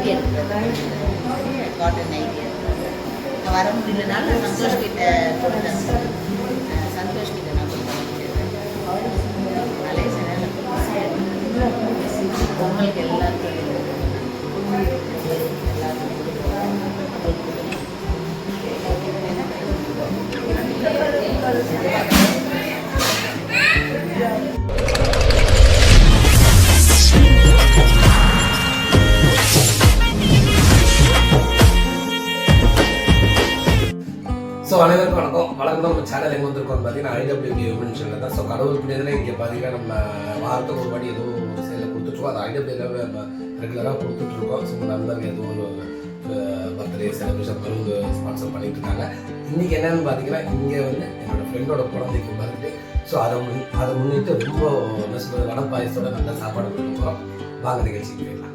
Idea எடுத்துருக்காங்க cotton idea வர முடியலனால சந்தோஷ் கிட்ட கொடுத்தேன் சந்தோஷ் கிட்ட நான் கொடுத்தேன் அதே சரியான பொங்கலுக்கு எல்லாருக்கும் ஸோ அனைவருக்கும் வணக்கம். வணக்கம். நம்ம சேனல் எங்கே வந்திருக்கோம் பார்த்தீங்கன்னா ஐடபிள்யூபி உமன் சேனல் தான். ஸோ கடவுள் புண்ணியத்தில் இங்கே பார்த்தீங்கன்னா நம்ம வாரத்துக்கு ஒரு வாட்டி ஏதோ ஒரு சேலில் கொடுத்துட்ருக்கோம் அது ஐடபிள்யூல நம்ம ரெகுலராக கொடுத்துட்ருக்கோம் ஸோ நண்பர்கள் எதுவும் ஒரு பர்த்டே செலிப்ரேஷன் வந்து ஸ்பான்சர் பண்ணிட்டு இருக்காங்க. இன்றைக்கி என்னென்னு பார்த்தீங்கன்னா இங்கே வந்து என்னோடய ஃப்ரெண்டோட குழந்தைக்கு பர்த்டே ஸோ அதை முன் அதை முன்னிட்டு ரொம்ப என்ன சொல்கிறது வடை நல்ல சாப்பாடு கொடுத்துருக்கோம் வாங்க நிகழ்ச்சிக்கு போயிடலாம்.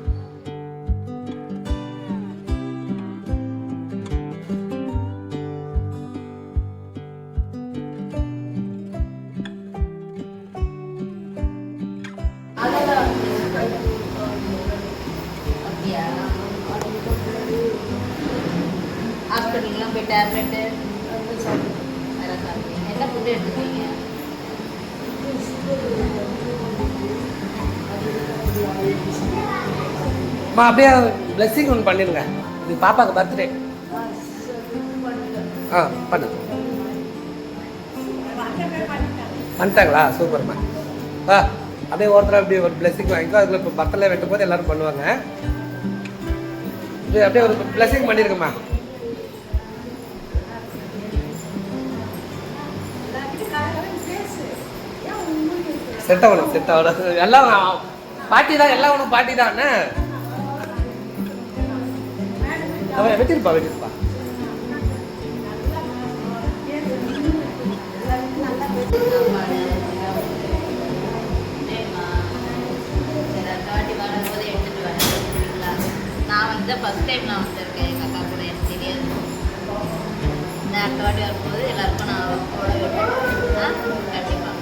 அப்படியா? ஹாஸ்பிட்டல்லாம் போய் டேப்லெட்டு வேறு சாப்பிட்டீங்க என்ன ஃபுட்டு எடுத்துக்கிறீங்க அம்மா அப்படியே பிளெஸிங் ஒன்று பண்ணிடுங்க. இது பாப்பாவுக்கு பர்த்டே ஆ பண்ணு. பண்ணிட்டாங்களா? சூப்பர்மா ஆ அப்படியே ஒருத்தர் அப்படியே ஒரு பிளெஸிங் வாங்கிக்கோ. அதில் இப்போ பர்த்டே வெட்டும் போது எல்லோரும் பண்ணுவாங்க. இது அப்படியே ஒரு பிளஸிங் பண்ணியிருக்கம்மா செட் ஆகணும் செட் ஆகணும் எல்லாம் பாட்டி தான் எல்லாம் ஒன்றும் பாட்டி தான் என்ன? அவன் வெட்டிருப்பா வெட்டிருப்பா. Thank you. ஃபஸ்ட் டைம் நான் வந்திருக்கேன். எங்கள் அக்கா கூட எனக்கு தெரியாது. இந்த அடுத்த வாட்டி வரும்போது எல்லாருக்கும் நான் போட விட்டேன் கண்டிப்பாக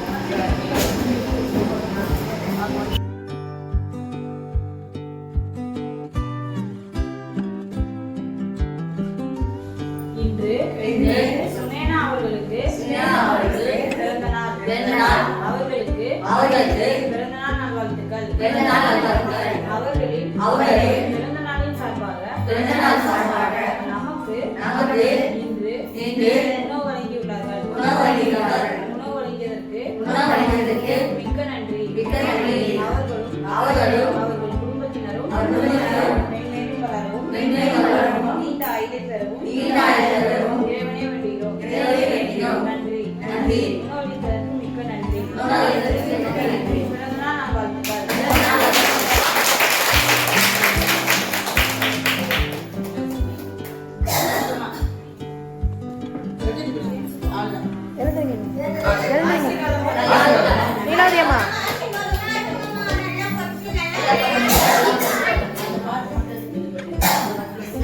அவர்களுக்கு. அவர்களுக்கு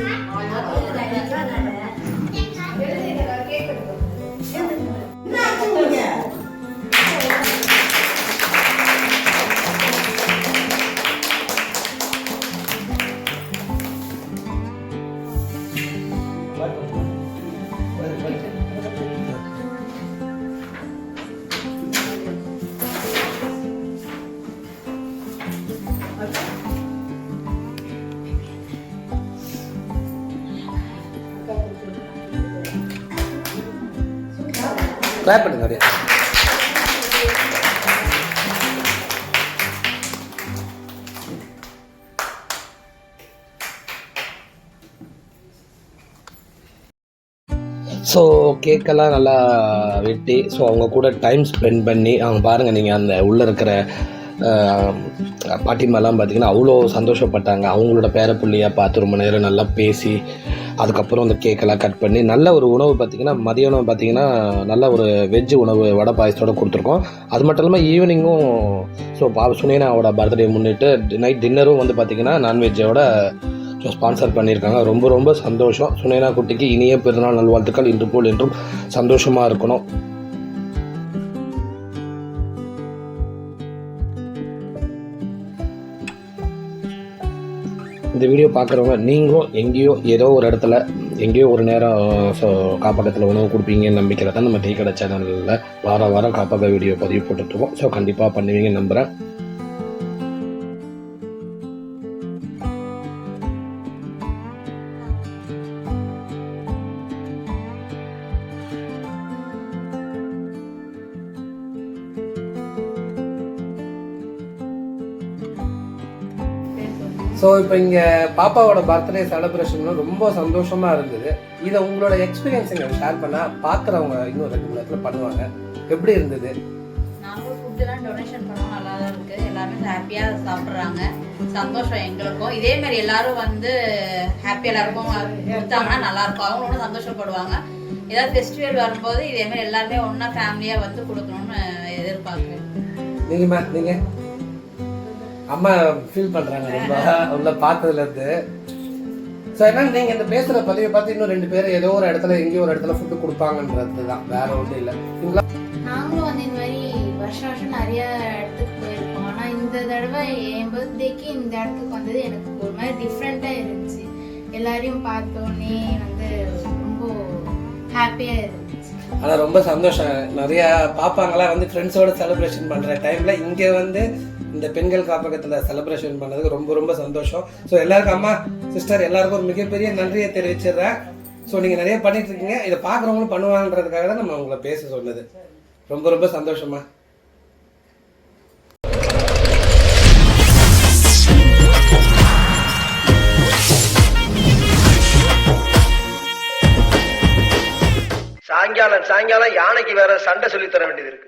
Oh, yeah. கிளாப் பண்ணுங்க அப்படியே. ஸோ கேக்கெல்லாம் நல்லா வெட்டி ஸோ அவங்க கூட டைம் ஸ்பெண்ட் பண்ணி அவங்க பாருங்கள் நீங்கள் அந்த உள்ளே இருக்கிற பாட்டிமாலாம் பார்த்திங்கன்னா அவ்வளோ சந்தோஷப்பட்டாங்க. அவங்களோட பேரப்புள்ளையாக பார்த்து ரொம்ப நேரம் நல்லா பேசி அதுக்கப்புறம் அந்த கேக்கெல்லாம் கட் பண்ணி நல்ல ஒரு உணவு பார்த்திங்கன்னா மதியானம் பார்த்திங்கன்னா நல்ல ஒரு வெஜ் உணவு வடை பாயசத்தோடு கொடுத்துருக்கோம். அது மட்டும் இல்லாமல் ஈவினிங்கும் ஸோ பா சுனேனாவோட பர்த்டே முன்னிட்டு நைட் டின்னரும் வந்து பார்த்திங்கன்னா நான்வெஜ்ஜோட ஸோ ஸ்பான்சர் பண்ணியிருக்காங்க. ரொம்ப ரொம்ப சந்தோஷம். சுனேனா குட்டிக்கு இனிய பிறந்தநாள் நல்வாழ்த்துக்கள். இன்று போல் என்றும் சந்தோஷமாக இருக்கணும். இந்த வீடியோ பார்க்குறவங்க நீங்களும் எங்கேயோ ஏதோ ஒரு இடத்துல எங்கேயோ ஒரு நேரம் ஸோ காப்பகத்தில் உணவு கொடுப்பீங்கன்னு நம்பிக்கிறதா நம்ம டீ கடை சேனலில் வாரம் வாரம் காப்பக வீடியோ பதிவு போட்டுட்ருவோம் ஸோ கண்டிப்பாக பண்ணுவீங்கன்னு நம்புகிறேன் ஸோ இப்போ இங்கே பாப்பாவோட பர்த்டே செலிப்ரேஷன் ரொம்ப சந்தோஷமாக இருந்தது. இதை உங்களோட எக்ஸ்பீரியன்ஸ் இங்கே ஷேர் பண்ணால் பார்க்குறவங்க இன்னும் ரெண்டு மூணு இடத்துல பண்ணுவாங்க. எப்படி இருந்தது? நாங்களும் ஃபுட்டுலாம் டொனேஷன் பண்ணோம் நல்லா தான் இருக்கு. எல்லாருமே ஹாப்பியாக சாப்பிட்றாங்க. சந்தோஷம் எங்களுக்கும். இதே மாதிரி எல்லாரும் வந்து ஹாப்பி எல்லாருக்கும் கொடுத்தாங்கன்னா நல்லா இருக்கும். அவங்களும் சந்தோஷப்படுவாங்க. ஏதாவது ஃபெஸ்டிவல் வரும்போது இதே மாதிரி எல்லாருமே ஒன்றா ஃபேமிலியாக வந்து கொடுக்கணும்னு எதிர்பார்க்குறேன் நீங்கள் மேம் நீங்கள் அம்மா ஃபீல் பண்ணுறாங்க ரொம்ப. உள்ள பார்த்ததுலேருந்து. ஸோ என்ன நீங்கள் இந்த பேசுகிற பதிவை பார்த்து இன்னும் ரெண்டு பேர் ஏதோ ஒரு இடத்துல எங்கேயோ ஒரு இடத்துல ஃபுட்டு கொடுப்பாங்கன்றது தான். வேற ஒன்றும் இல்லை. நீங்களா நாங்களும் வந்து இந்த மாதிரி வருஷம் வருஷம் நிறைய இடத்துக்கு போயிருக்கோம். ஆனால் இந்த தடவை என் பர்த்டேக்கு இந்த இடத்துக்கு வந்தது எனக்கு ஒரு மாதிரி டிஃப்ரெண்ட்டாக இருந்துச்சு. எல்லாரையும் பார்த்தோன்னே வந்து ரொம்ப ஹாப்பியாக இருந்துச்சு. ஆனால் ரொம்ப சந்தோஷம். நிறைய பாப்பாங்களாம் வந்து ஃப்ரெண்ட்ஸோட செலிப்ரேஷன் பண்ணுற டைமில் இங்கே வந்து இந்த பெண்கள் காப்பகத்தில் செலிப்ரேஷன் பண்ணதுக்கு ரொம்ப ரொம்ப சந்தோஷம். ஸோ எல்லாருக்கும் அம்மா சிஸ்டர் எல்லாருக்கும் ஒரு மிகப்பெரிய நன்றியை தெரிவிச்சிடுறேன். ஸோ நீங்கள் நிறைய பண்ணிட்டு இருக்கீங்க. இதை பார்க்குறவங்களும் பண்ணுவாங்கன்றதுக்காக தான் நம்ம உங்களை பேச சொன்னது. ரொம்ப ரொம்ப சந்தோஷமா சாயங்காலம் சாயங்காலம் யானைக்கு வேற சண்டை சொல்லி தர வேண்டியது இருக்கு.